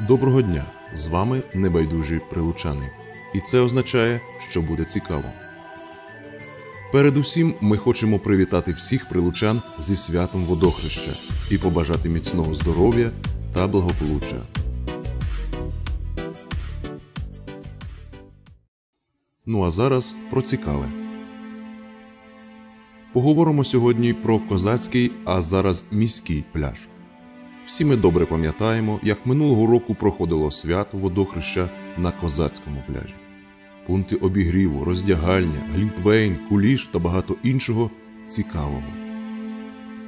Доброго дня! З вами небайдужі прилучани. І це означає, що буде цікаво. Передусім, ми хочемо привітати всіх прилучан зі святом водохреща і побажати міцного здоров'я та благополуччя. Ну а зараз про цікаве. Поговоримо сьогодні про козацький, а зараз міський пляж. Всі ми добре пам'ятаємо, як минулого року проходило свято водохреща на козацькому пляжі. Пункти обігріву, роздягальня, глінтвейн, куліш та багато іншого цікавого.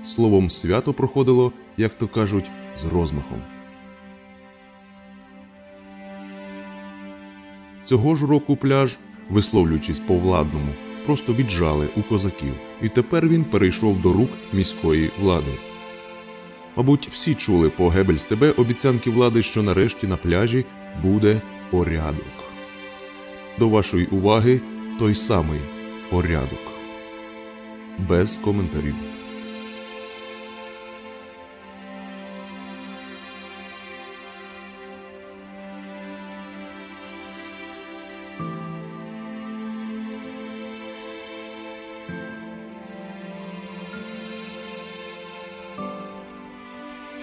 Словом, свято проходило, як то кажуть, з розмахом. Цього ж року пляж, висловлюючись по-владному, просто віджали у козаків, і тепер він перейшов до рук міської влади. Мабуть, всі чули по Гебельс ТБ обіцянки влади, що нарешті на пляжі буде порядок. До вашої уваги той самий порядок. Без коментарів.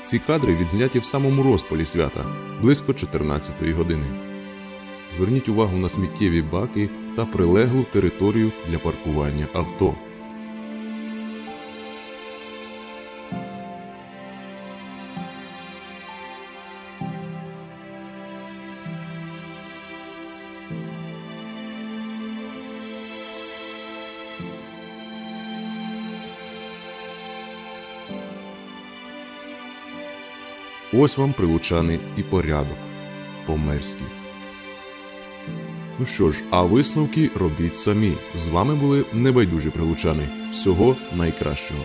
Ці кадри відзняті в самому розпалі свята близько 14-ї години. Зверніть увагу на сміттєві баки та прилеглу територію для паркування авто. Ось вам прилучани і порядок по-мерськи. Ну що ж, а висновки робіть самі. З вами були небайдужі прилучани. Всього найкращого.